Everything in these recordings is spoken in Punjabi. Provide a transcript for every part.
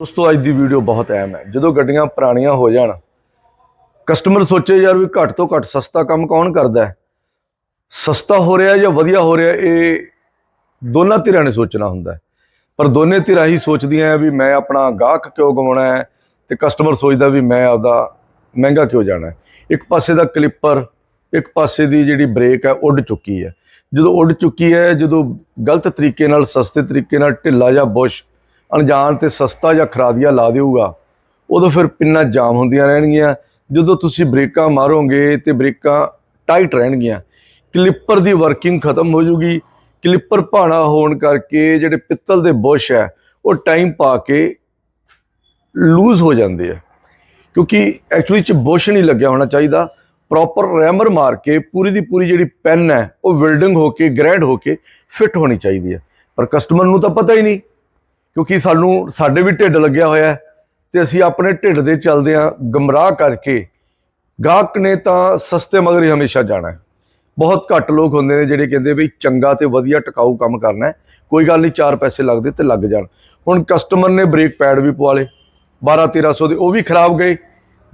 ਦੋਸਤੋ, ਅੱਜ ਦੀ ਵੀਡੀਓ ਬਹੁਤ ਅਹਿਮ ਹੈ। ਜਦੋਂ ਗੱਡੀਆਂ ਪੁਰਾਣੀਆਂ ਹੋ ਜਾਣ ਕਸਟਮਰ ਸੋਚੇ, ਯਾਰ ਵੀ ਘੱਟ ਤੋਂ ਘੱਟ ਸਸਤਾ ਕੰਮ ਕੌਣ ਕਰਦਾ ਹੈ? ਸਸਤਾ ਹੋ ਰਿਹਾ ਜਾਂ ਵਧੀਆ ਹੋ ਰਿਹਾ, ਇਹ ਦੋਨਾਂ ਧਿਰਾਂ ਨੇ ਸੋਚਣਾ ਹੁੰਦਾ ਪਰ ਦੋਨੇ ਧਿਰਾਂ ਹੀ ਸੋਚਦੀਆਂ ਹੈ ਵੀ ਮੈਂ ਆਪਣਾ ਗਾਹਕ ਕਿਉਂ ਗਵਾਉਣਾ ਹੈ ਤੇ ਕਸਟਮਰ ਸੋਚਦਾ ਵੀ ਮੈਂ ਆਪਦਾ ਮਹਿੰਗਾ ਕਿਉਂ ਜਾਣਾ ਹੈ। ਇੱਕ ਪਾਸੇ ਦਾ ਕਲਿੱਪਰ ਇੱਕ ਪਾਸੇ ਦੀ ਜਿਹੜੀ ਬ੍ਰੇਕ ਹੈ, ਉੱਡ ਚੁੱਕੀ ਹੈ। ਜਦੋਂ ਉੱਡ ਚੁੱਕੀ ਹੈ, ਜਦੋਂ ਗਲਤ ਤਰੀਕੇ ਨਾਲ, ਸਸਤੇ ਤਰੀਕੇ ਨਾਲ ਢਿੱਲਾ ਜਾਂ ਬੁਸ਼ ਅਣਜਾਣ ਤੇ ਸਸਤਾ ਜਾਂ ਖਰਾਦੀਆ ਲਾ ਦੇਊਗਾ। ਉਦੋਂ ਫਿਰ ਪਿੰਨਾਂ ਜਾਮ ਹੁੰਦੀਆਂ ਰਹਿਣਗੀਆਂ। ਜਦੋਂ ਤੁਸੀਂ ਬ੍ਰੇਕਾਂ ਮਾਰੋਗੇ ਤੇ ਬ੍ਰੇਕਾਂ ਟਾਈਟ ਰਹਿਣਗੀਆਂ। ਕਲਿੱਪਰ ਦੀ ਵਰਕਿੰਗ ਖਤਮ ਹੋ ਜੂਗੀ। ਕਲਿੱਪਰ ਭਾਣਾ ਹੋਣ ਕਰਕੇ ਜਿਹੜੇ ਪਿੱਤਲ ਦੇ ਬੁਸ਼ ਹੈ, ਉਹ ਟਾਈਮ ਪਾ ਕੇ ਲੂਜ਼ ਹੋ ਜਾਂਦੇ ਆ। ਕਿਉਂਕਿ ਐਕਚੁਅਲੀ ਚ ਬੁਸ਼ ਨਹੀਂ ਲੱਗਿਆ ਹੋਣਾ ਚਾਹੀਦਾ। ਪ੍ਰੋਪਰ ਰੈਮਰ ਮਾਰ ਕੇ ਪੂਰੀ ਦੀ ਪੂਰੀ ਜਿਹੜੀ ਪੈਨ ਹੈ, ਉਹ ਵੈਲਡਿੰਗ ਹੋ ਕੇ, ਗ੍ਰੈਡ ਹੋ ਕੇ ਫਿੱਟ ਹੋਣੀ ਚਾਹੀਦੀ ਹੈ। ਪਰ ਕਸਟਮਰ ਨੂੰ ਤਾਂ ਪਤਾ ਹੀ ਨਹੀਂ। ਕਿਉਂਕਿ ਸਾਨੂੰ, ਸਾਡੇ ਵੀ ਢਿੱਡ ਲੱਗਿਆ ਹੋਇਆ ਹੈ ਤੇ ਅਸੀਂ ਆਪਣੇ ਢਿੱਡ ਦੇ ਚਲਦਿਆਂ ਗਮਰਾਹ ਕਰਕੇ। ਗਾਹਕ ਨੇ ਤਾਂ ਸਸਤੇ ਮਗਰ ਹੀ ਹਮੇਸ਼ਾ ਜਾਣਾ ਹੈ। ਬਹੁਤ ਘੱਟ ਲੋਕ ਹੁੰਦੇ ਨੇ ਜਿਹੜੇ ਕਹਿੰਦੇ ਵੀ ਚੰਗਾ ਤੇ ਵਧੀਆ ਟਿਕਾਊ ਕੰਮ ਕਰਨਾ ਹੈ। ਕੋਈ ਗੱਲ ਨਹੀਂ, ਚਾਰ ਪੈਸੇ ਲੱਗਦੇ ਤੇ ਲੱਗ ਜਾਣ। ਹੁਣ ਕਸਟਮਰ ਨੇ ਬ੍ਰੇਕ ਪੈਡ ਵੀ ਪਵਾ ਲੇ 12 1300 ਦੇ, ਉਹ ਵੀ ਖਰਾਬ ਗਏ।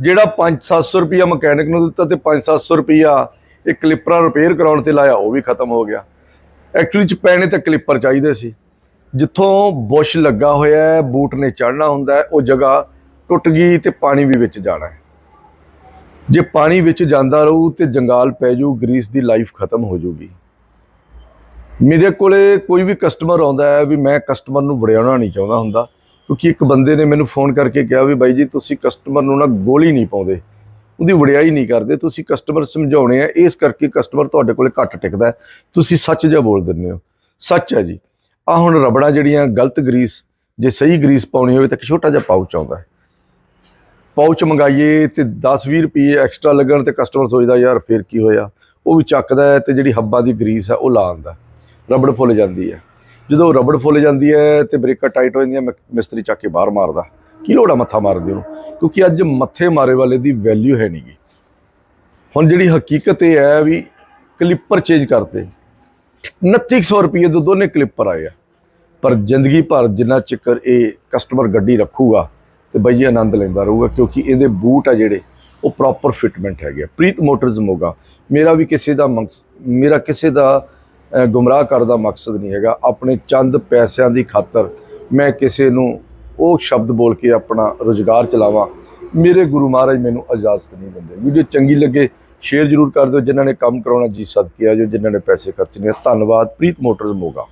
ਜਿਹੜਾ 5-700 ਰੁਪਿਆ ਮਕੈਨਿਕ ਨੂੰ ਦਿੱਤਾ ਤੇ 5-700 ਰੁਪਿਆ ਇਹ ਕਲਿੱਪਰਾਂ ਰਿਪੇਅਰ ਕਰਾਉਣ ਤੇ ਲਾਇਆ, ਉਹ ਵੀ ਖਤਮ ਹੋ ਗਿਆ। ਐਕਚੁਅਲੀ ਚ ਪੈਣੇ ਤਾਂ ਕਲਿੱਪਰ ਚਾਹੀਦੇ ਸੀ। ਜਿੱਥੋਂ ਬੁਸ਼ ਲੱਗਾ ਹੋਇਆ ਹੈ, ਬੂਟ ਨੇ ਚੜਨਾ ਹੁੰਦਾ ਹੈ, ਉਹ ਜਗ੍ਹਾ ਟੁੱਟ ਗਈ ਤੇ ਪਾਣੀ ਵੀ ਵਿੱਚ ਜਾਣਾ ਹੈ। ਜੇ ਪਾਣੀ ਵਿੱਚ ਜਾਂਦਾ ਰਹੂ ਤੇ ਜੰਗਾਲ ਪੈ ਜੂ, ਗਰੀਸ ਦੀ ਲਾਈਫ ਖਤਮ ਹੋ ਜੂਗੀ। ਮੇਰੇ ਕੋਲੇ ਕੋਈ ਵੀ ਕਸਟਮਰ ਆਉਂਦਾ ਹੈ ਵੀ ਮੈਂ ਕਸਟਮਰ ਨੂੰ ਵੜਿਆਉਣਾ ਨਹੀਂ ਚਾਹੁੰਦਾ ਹੁੰਦਾ, ਕਿਉਂਕਿ ਇੱਕ ਬੰਦੇ ਨੇ ਮੈਨੂੰ ਫੋਨ ਕਰਕੇ ਕਿਹਾ ਵੀ ਬਾਈ ਜੀ, ਤੁਸੀਂ ਕਸਟਮਰ ਨੂੰ ਨਾ ਗੋਲੀ ਨਹੀਂ ਪਾਉਂਦੇ। ਉਹਦੀ ਵਡਿਆਈ ਨਹੀਂ ਕਰਦੇ, ਤੁਸੀਂ ਕਸਟਮਰ ਸਮਝਾਉਣੇ ਆ, ਇਸ ਕਰਕੇ ਕਸਟਮਰ ਤੁਹਾਡੇ ਕੋਲੇ ਘੱਟ ਟਿਕਦਾ ਤੁਸੀਂ ਸੱਚ ਜਿਹਾ ਬੋਲ ਦਿੰਦੇ ਹੋ। ਸੱਚ ਹੈ ਜੀ। ਆ ਹੁਣ ਰਬੜਾਂ ਜਿਹੜੀਆਂ ਗਲਤ ਗਰੀਸ, ਜੇ ਸਹੀ ਗਰੀਸ ਪਾਉਣੀ ਹੋਵੇ ਤਾਂ ਇੱਕ ਛੋਟਾ ਜਿਹਾ ਪਾਊਚ ਆਉਂਦਾ ਹੈ। ਪਾਉਚ ਮੰਗਾਈਏ ਤੇ 10-20 ਰੁਪਏ ਐਕਸਟਰਾ ਲੱਗਣ ਤੇ ਕਸਟਮਰ ਸੋਚਦਾ, ਯਾਰ ਫਿਰ ਕੀ ਹੋਇਆ? ਉਹ ਵੀ ਚੱਕਦਾ ਹੈ ਤੇ ਜਿਹੜੀ ਹੱਬਾਂ ਦੀ ਗਰੀਸ ਹੈ, ਉਹ ਲਾ ਆਂਦਾ ਰਬੜ ਫੁੱਲ ਜਾਂਦੀ ਹੈ। ਜਦੋਂ ਰਬੜ ਫੁੱਲ ਜਾਂਦੀ ਹੈ ਤੇ ਬ੍ਰੇਕਾਂ ਟਾਈਟ ਹੋ ਜਾਂਦੀਆਂ, ਮ- ਮਿਸਤਰੀ ਚੱਕ ਕੇ ਬਾਹਰ ਮਾਰਦਾ। ਕੀ ਲੋੜਾ ਮੱਥਾ ਮਾਰਦੇ ਉਹਨੂੰ? ਕਿਉਂਕਿ ਅੱਜ ਮੱਥੇ ਮਾਰੇ ਵਾਲੇ ਦੀ ਵੈਲਿਊ ਹੈ ਨਹੀਂਗੀ ਹੁਣ ਜਿਹੜੀ ਹਕੀਕਤ ਇਹ ਹੈ ਵੀ ਕਲਿੱਪਰ ਚੇਂਜ ਕਰਤੇ 2900 ਰੁਪਏ ਦੇ ਦੋਨੇ ਕਲਿੱਪਰ ਆਏ ਆ। ਪਰ ਜ਼ਿੰਦਗੀ ਭਰ ਜਿੰਨਾ ਚਿਕਰ ਇਹ ਕਸਟਮਰ ਗੱਡੀ ਰੱਖੂਗਾ ਤੇ ਬਈ ਆਨੰਦ ਲੈਂਦਾ ਰਹੂਗਾ, ਕਿਉਂਕਿ ਇਹਦੇ ਬੂਟ ਆ ਜਿਹੜੇ, ਉਹ ਪ੍ਰੋਪਰ ਫਿਟਮੈਂਟ ਹੈਗੇ ਆ। ਪ੍ਰੀਤ ਮੋਟਰਸ ਮੋਗਾ। ਮੇਰਾ ਵੀ ਕਿਸੇ ਦਾ ਮਕਸ, ਮੇਰਾ ਕਿਸੇ ਦਾ ਗੁੰਮਰਾਹ ਕਰਦਾ ਮਕਸਦ ਨਹੀਂ ਹੈਗਾ। ਆਪਣੇ ਚੰਦ ਪੈਸਿਆਂ ਦੀ ਖਾਤਰ ਮੈਂ ਕਿਸੇ ਨੂੰ ਉਹ ਸ਼ਬਦ ਬੋਲ ਕੇ ਆਪਣਾ ਰੋਜ਼ਗਾਰ ਚਲਾਵਾਂ, ਮੇਰੇ ਗੁਰੂ ਮਹਾਰਾਜ ਮੈਨੂੰ ਇਜਾਜ਼ਤ ਨਹੀਂ ਦਿੰਦੇ। ਵੀਡੀਓ ਚੰਗੀ ਲੱਗੇ ਸ਼ੇਅਰ ਜ਼ਰੂਰ ਕਰ ਦਿਓ, ਜਿਨ੍ਹਾਂ ਨੇ ਕੰਮ ਕਰਾਉਣਾ ਜੀ ਸਦਕੇ ਆ ਜੋ ਜਿਨ੍ਹਾਂ ਨੇ ਪੈਸੇ ਖਰਚਣੇ ਧੰਨਵਾਦ, ਪ੍ਰੀਤ ਮੋਟਰਸ ਮੋਗਾ।